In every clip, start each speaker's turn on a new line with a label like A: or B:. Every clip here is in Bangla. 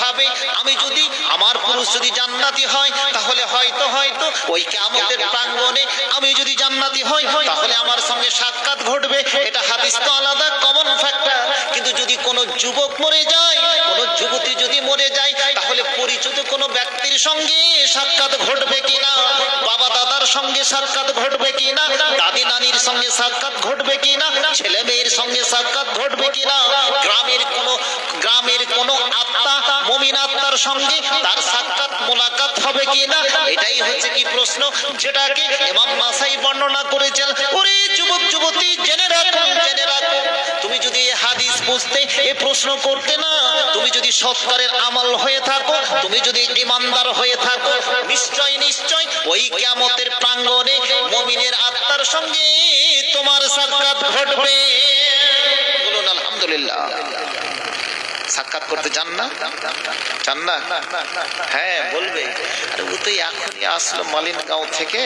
A: ভাবে আমি যদি আমার পুরুষ যদি জান্নাতি হয়, তাহলে হয়তো হয়তো ওই কেমতের প্রাঙ্গণে আমি যদি জান্নাতি হই, তাহলে আমার সঙ্গে সাক্ষাৎ ঘটবে। এটা হাদিস তো আলাদা কমন ফ্যাক্টর কিন্তু যদি কোনো যুবক মরে যায়, কোনো যুবতী যদি মরে যায় কোনো ব্যক্তির সঙ্গে সাক্ষাৎ ঘটবে কিনা? বাবা দাদার সঙ্গে সাক্ষাৎ ঘটবে কিনা? দাদি নানির সঙ্গে সাক্ষাৎ ঘটবে কিনা? ছেলে মেয়ের সঙ্গে সাক্ষাৎ ঘটবে কিনা? গ্রামের কোন গ্রামের কোন আত্মা, মমিন আত্মার সঙ্গে তার সাক্ষাৎ মোলাকাত হবে কিনা? এটাই হচ্ছে কি প্রশ্ন যেটাকে এমাম মাসাই বর্ণনা করেছেন। ওরে যুবক যুবতী জেনে রাখো জেনে রাখো তুমি যদি এই হাদিস বুঝতে এ প্রশ্ন করতে না, তুমি যদি সৎকারের আমল হয়ে থাকো, তুমি যদি ইমানদার হয়ে থাকো, নিশ্চয় নিশ্চয়, ওই কিয়ামতের প্রাঙ্গণে মমিনের আত্মার সঙ্গে তোমার সাক্ষাৎ ঘটবে। বলুন, আলহামদুলিল্লাহ। সাক্ষাৎ করতে চান না? চান না? হ্যাঁ বলবে। আরে ও তো এখনই আসলো মালিন গাঁও থেকে।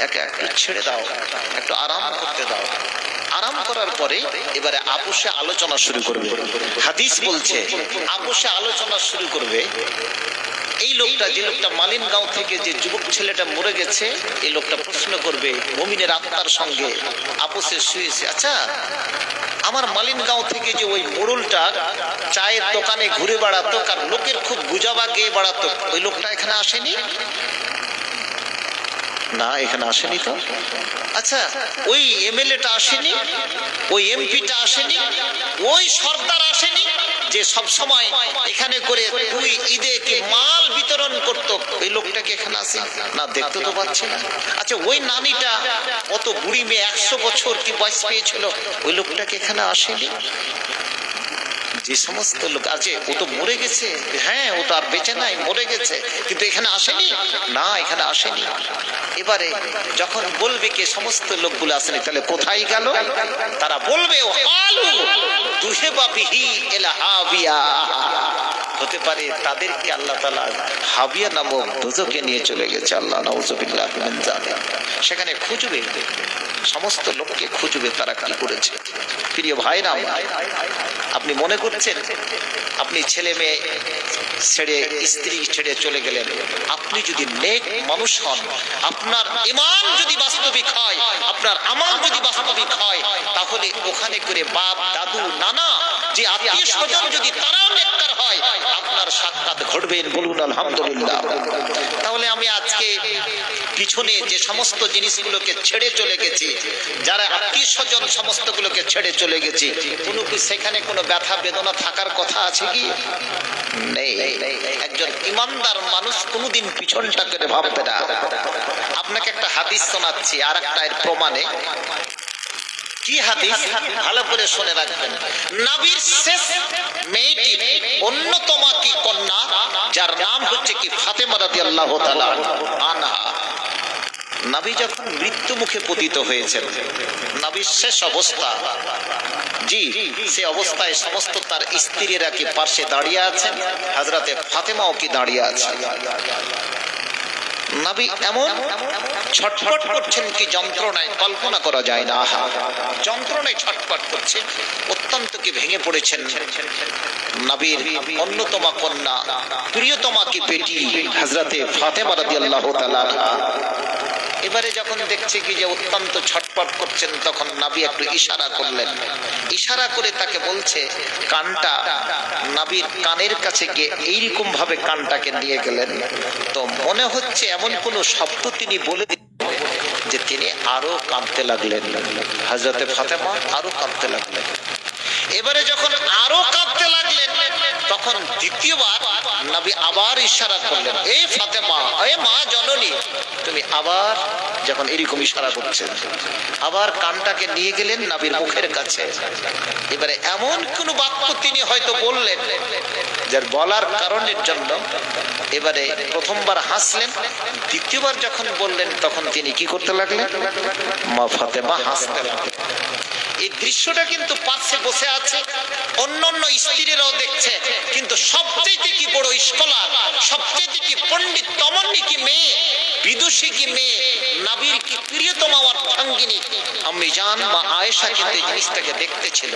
A: একে একটু ছেড়ে দাও। একটু আরাম করতে দাও। আরাম করার পরে এবারে আপোষে আলোচনা শুরু করবে। হাদিস বলছে, আপোষে আলোচনা শুরু করবে, এই লোকটা যে লোকটা মালিন গাঁও থেকে যে যুবক ছেলেটা মরে গেছে, এই লোকটা প্রশ্ন করবে, মমিনের আত্মার সঙ্গে আপোষে শুয়েছে। আচ্ছা আমার মালিন গাঁও থেকে যে ওই মোড়লটা চায়ের দোকানে ঘুরে বেড়াতো, কার লোকের খুব গুজাবা গেয়ে বেড়াতো, ওই লোকটা এখানে আসেনি? না, এখানে আসেনি তো। আচ্ছা ওই এমএলএটা আসেনি, ওই এমপিটা আসেনি, ওই সর্দার আসেনি যে সব সময় এখানে করে দুই ঈদে কি মাল বিতরণ করত। ওই লোকটাকে এখানে আসে না, দেখতে তো পাচ্ছি না। আচ্ছা ওই নানিটা অত বুড়ি মেয়ে, একশো বছর কি বয়স পেয়েছিল? ওই লোকটাকে এখানে আসেনি? যে সমস্ত লোক আছে ও তো মরে গেছে। হ্যাঁ ও তো আর বেঁচে নাই, মরে গেছে। কিন্তু এখানে আসেনি? না, এখানে আসেনি। এবারে যখন বলবে কে সমস্ত লোকগুলো আসেনি, তাহলে কোথায় গেল? তারা বলবে, ও আলু, দুহে বাপিহি এলা হাবিয়া হতে পারে তাদেরকে আল্লাহ তালা হাবিয়া নামক দুজকে নিয়ে চলে গেছে। আল্লাহ নওজবিল্লাহ জালিক। সেখানে খুঁজবে সমস্ত লোককে খুঁজবে তারা কি করেছে। প্রিয় ভাইরা আমার, আপনি মনে করছেন আপনি ছেলে মেয়ে ছেড়ে স্ত্রী ছেড়ে চলে গেলেন? আপনি যদি নেক মানুষ হন আপনার ইমান যদি বাস্তবিক হয় আপনার আমাল যদি বাস্তবিক হয় তাহলে ওখানে করে বাপ দাদু নানা যে আত্মীয় স্বজন যদি তারাও নেককার হয় আপনার সাক্ষাৎ ঘটবেন বলুন আলহামদুলিল্লাহ। তাহলে আমি আজকে পিছনে যে সমস্ত জিনিসগুলোকে ছেড়ে চলে গেছি, যারা আত্মীয় স্বজন সমস্তগুলোকে ছেড়ে চলে গেছি, কোনো কি সেখানে কোনো ব্যথা বেদনা থাকার কথা আছে কি? নেই। একজন ইমানদার মানুষ কোনোদিন পিছনটা করে ভাববে না। আপনাকে একটা হাদিস শোনাচ্ছি আর একটা এর প্রমাণে। কি হাদিস? ভালো করে শুনে রাখবেন। নবীর শেষ মেয়েটি অন্যতম কি কন্যা, যার নাম হচ্ছে কি ফাতেমা রাদিয়াল্লাহু তাআলা আনহা। নবী যখন মৃত্যু মুখে পতিত হয়েছেন, নবীর শেষ অবস্থা, জি, সে অবস্থায় সমস্ত তার স্ত্রীরা কি পার্শ্বে দাঁড়িয়ে আছেন? হাজরাতে ফাতেমাও কি দাঁড়িয়ে আছে? নবী এমন ছটফট করছেন কি যন্ত্রণায় কল্পনা করা যায় না। আহা যন্ত্রণায় ছটফট করছে অত্যন্ত কি ভেঙে পড়েছেন। নাবির অন্যতম কন্যা, প্রিয়তমা কি বেটি হাজরাতে ফাতেমা রাদিয়াল্লাহু তাআলা। এবারে যখন দেখছে কি যে অত্যন্ত ছটপট করছেন, তখন নাবি একটু ইশারা করলেন। ইশারা করে তাকে বলছে, কানটা নাবির কানের কাছে গিয়ে এইরকম ভাবে কানটাকে নিয়ে গেলেন। তো মনে হচ্ছে এমন কোনো শব্দ তিনি বলে যে তিনি আরও কাঁদতে লাগলেন। হজরতে ফাতেমা আরও কাঁদতে লাগলেন। এবারে যখন আরও কাঁদতে লাগলেন, তখন দ্বিতীয়বার নবী আবার ইশারা করলেন এই ফাতেমা, এ মা জননী। তুমি আবার যখন এরকম ইশারা করছেন, আবার কানটাকে নিয়ে গেলেন নবীর মুখের কাছে। এবারে এমন কোন বাক্য তিনি হয়তো বললেন, যার বলার কারণের জন্য এবারে প্রথমবার হাসলেন, দ্বিতীয়বার যখন বললেন, তখন তিনি কি করতে লাগলেন? মা ফাতেমা হাসতে লাগলেন। এই দৃশ্যটা কিন্তু পাশে বসে আছে, অন্য অন্য স্ত্রীরাও দেখছে, কিন্তু সবচেয়ে কি বড় ইস্কলা সবচেয়ে কি পণ্ডিত, তমন্নি কি মেয়ে বিদুষী মেয়ে? নাবির কি প্রিয়তম আমার অর্থাঙ্গিনী আমি জান বা আয়েশা কিন্তু জিনিসটাকে দেখতেছিল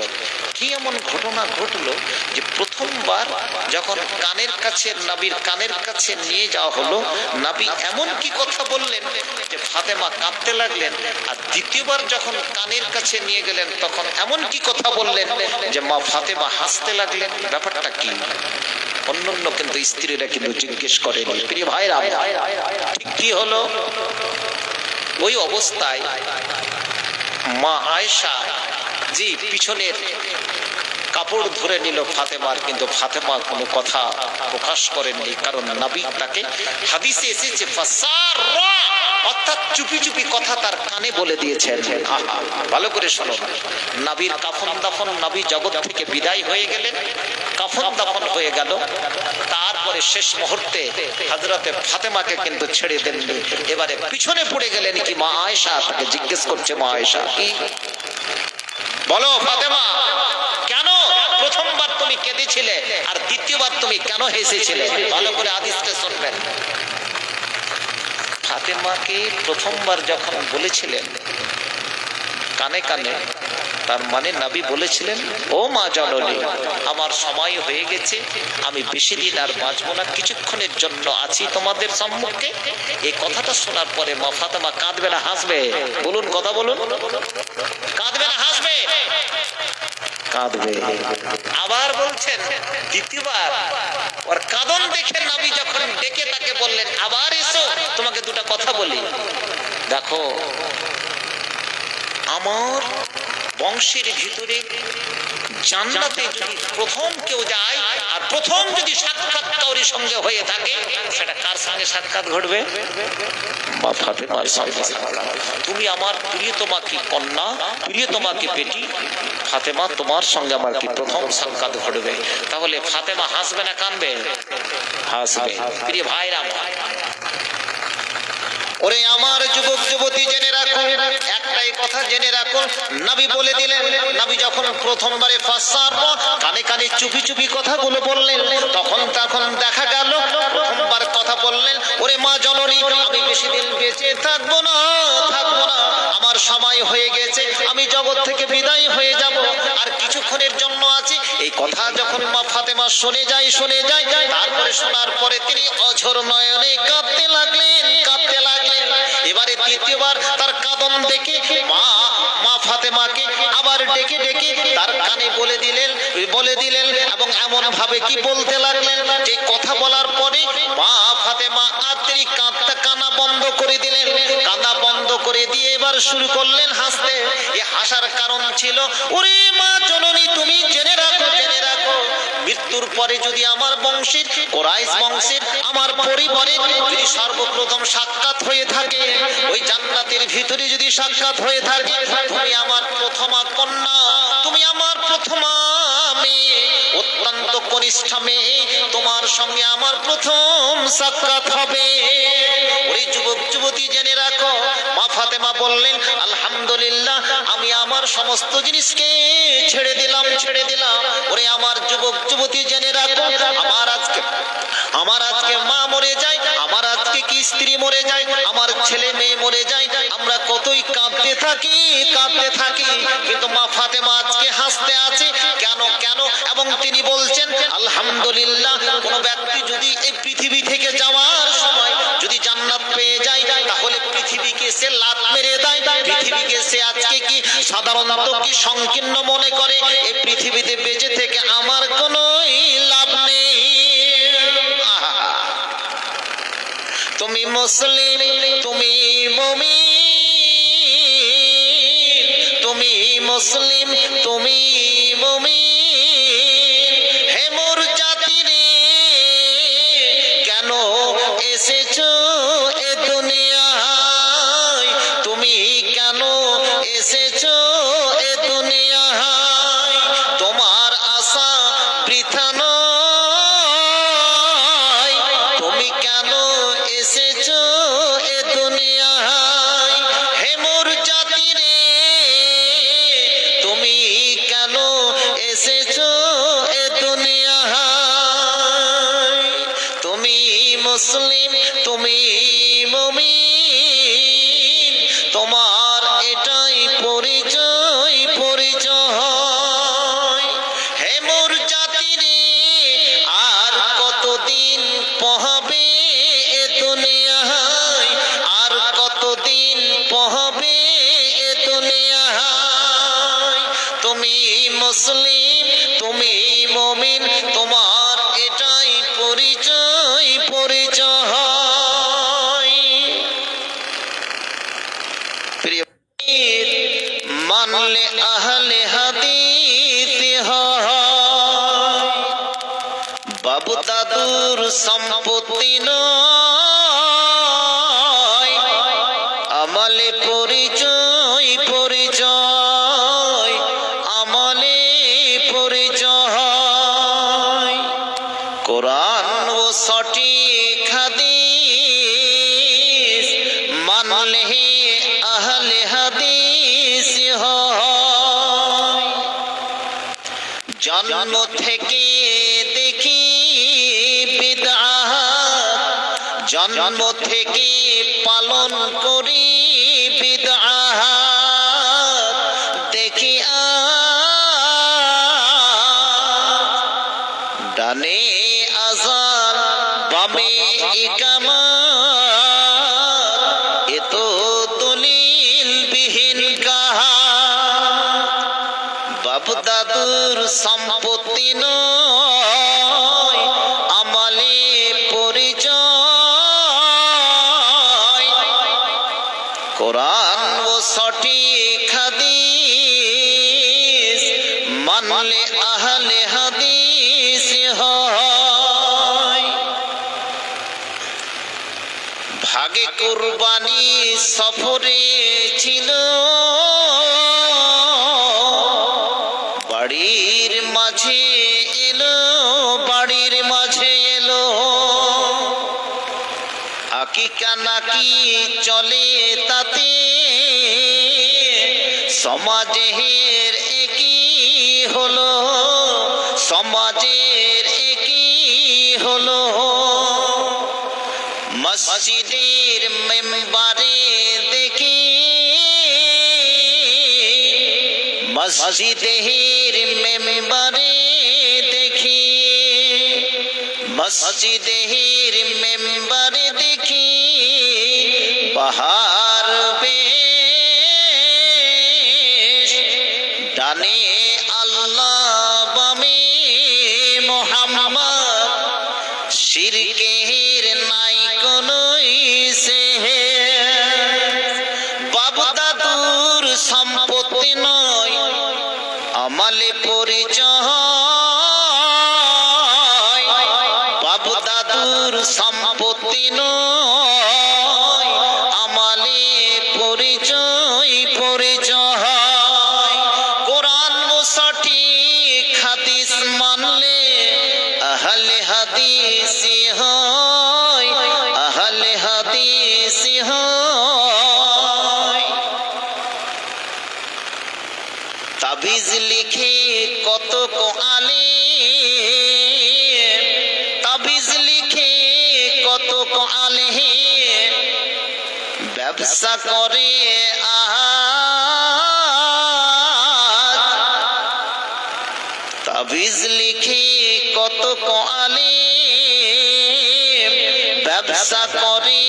A: কি এমন ঘটনা ঘটলো যে প্রথমবার যখন কানের কাছে, নাবির কানের কাছে নিয়ে যাওয়া হলো, নাবি এমন কি কথা বললেন যে ফাতেমা কাঁদতে লাগলেন আর দ্বিতীয়বার যখন কানের কাছে নিয়ে গেলেন, তখন এমন কি কথা বললেন যে, মা ফাতেমা হাসতে লাগলেন। ব্যাপারটা কি? অন্যান্য কিন্তু স্ত্রীরা কিন্তু জিজ্ঞেস করেনি। প্রিয় ভাইরা ঠিক কি হলো? ওই অবস্থায় মা আয়সা জি, পিছনের কাপড় ধরে নিল ফাতেমার, কিন্তু ফাতেমা কোনো কথা প্রকাশ করেননি, কারণ নাবি তাকে হাদিসে এসেছে অর্থাৎ চুপি চুপি কথা তার কানে বলে দিয়েছেন। ভালো করে শোনো। নাবির কাফন দাফন, নাবি জগৎ থেকে বিদায় হয়ে গেলেন, কাফন দাফন হয়ে গেল। তারপরে শেষ মুহূর্তে হজরতে ফাতেমাকে কিন্তু ছেড়ে দেননি। এবারে পিছনে পড়ে গেলেন কি? মা আয়েশা তাকে জিজ্ঞেস করছে, মা আয়েশা, কি? বলো, ফাতেমা। তুমি কেঁদেছিলে আর দ্বিতীয়বার তুমি কেন হেসেছিলে? ভালো করে আদিসটা শুনবেন। ফাতেমাকে প্রথমবার যখন বলেছিলেন, কানে কানে, তার মানে নাবি বলেছিলেন, ও মা জননী, আমার সময় হয়ে গেছে, আমি বেশি দিন আর বাঁচবো না, কিছুক্ষণের জন্য আছি তোমাদের সম্মুখে। এই কথাটা শোনার পরে মা ফাতেমা কাঁদবে না, হাসবে। বলুন, কথা বলুন। কাঁদবে না, হাসবে। কাঁদবে। আবার বলছেন, দ্বিতীয়বার, ওর কাঁদন দেখে নাবি যখন ডেকে তাকে বললেন, আবার এসো, তোমাকে দুটা কথা বলি। দেখো, আমার বংশের ভিতরে জান্নাতে যদি প্রথম কেউ যায়, আর প্রথম যদি সাক্ষাৎ কাউরির সঙ্গে হয়ে থাকে, সেটা কার সঙ্গে সাক্ষাৎ ঘটবে? তুমি আমার প্রিয়তমা কি কন্যা? প্রিয়তমা কি বেটি? ফাতেমা, তোমার সঙ্গে আমার কি প্রথম সাক্ষাৎ ঘটবে? তাহলে ফাতেমা হাসবে না, কানবে? হাসবে। প্রিয় ভাইরা। ওরে আমার যুবক, যুবতী জেনে রাখুন একটাই কথা জেনে রাখুন নবী বলে দিলেন, নবী যখন প্রথমবারে ফাসার কানে কানে চুপি চুপি কথাগুলো বললেন, তখন তখন দেখা গেল, প্রথমবার কথা বললেন, ওরে মা জননী, আমি বেশি দিন বেঁচে থাকব না থাকব না। আমার সময় হয়ে গেছে, আমি জগৎ থেকে বিদায় হয়ে যাব, আর কিছুক্ষণের জন্য আছি। এই কথা যখন মা ফাতেমা শুনে যায় শুনে যায়, তারপরে শোনার পরে তিনি অঝর নয়নে কাঁদতে লাগলেন। দ্বিতীয়বার তার কাদম দেখে মা মা ফাতেমাকে আবার ডেকে ডেকে তার কানে বলে দিলেন বলে দিলেন এবং এমন ভাবে কি বলতে লাগলেন? যে কথা বলার পরে মা ফাতেমা আত্রি কাঁদতে কানা বন্ধ করে দিলেন। কান্না বন্ধ করে দিয়ে এবার শুরু করলেন হাসতে। এ হাসার কারণ ছিল, ওরে মা, জননী, তুমি জেনে রাখো মৃত্যুর পরে যদি আমার বংশের কোরাইশ বংশের আমার পরিবারে যদি সর্বপ্রথম সাক্ষাৎ হয়ে থাকে, ওই জান্নাতের ভিতরে যদি সাক্ষাৎ হয়ে থাকে, তুমি আমার প্রথমা কন্যা, তুমি আমার প্রথমা মেয়ে, অত্যন্ত কনিষ্ঠ মেয়ে, তোমার সঙ্গে আমার প্রথম সাক্ষাৎ হবে। ওই যুবক যুবতী জেনে রাখো মা ফাতেমা বললেন, আলহামদুলিল্লাহ, আমি আমার সমস্ত জিনিসকে ছেড়ে দিলাম ছেড়ে দিলাম। ওরে আমার যুবক, যুবতী, জেনে রাখো, আমার আজকে আমার আজকে মা মরে যায়, আমার আজকে কি স্ত্রী মরে যায়, আমার ছেলে মেয়ে মরে যায়, আমরা কতই কাঁদতে থাকি কাঁদতে থাকি। কিন্তু মা ফাতেমা আজকে হাসতে আছে, কেন কেন? এবং তিনি বলছেন সংকীর্ণ মনে করে, এই পৃথিবীতে বেঁচে থেকে আমার কোনো লাভ নেই। তুমি মুসলিম, তুমি মমি তুমি মুসলিম, তুমি এসেছ মুসলিম তুমি মমিন তোমার জন্ম থেকে পালন করি বিদাহাত দেখি ডানে আজান বামে এত বাবু দাদুর সম্পত্তি না সমাজের একই হলো সমাজের একই হলো মসজিদের মেম্বারে দেখি মসজিদের মেম্বারে দেখি মসজিদের মেম্বারে দেখি পাহাড় ইচ্ছা করে তাবিজ লিখি কত কোয়ালি ব্যবসা করে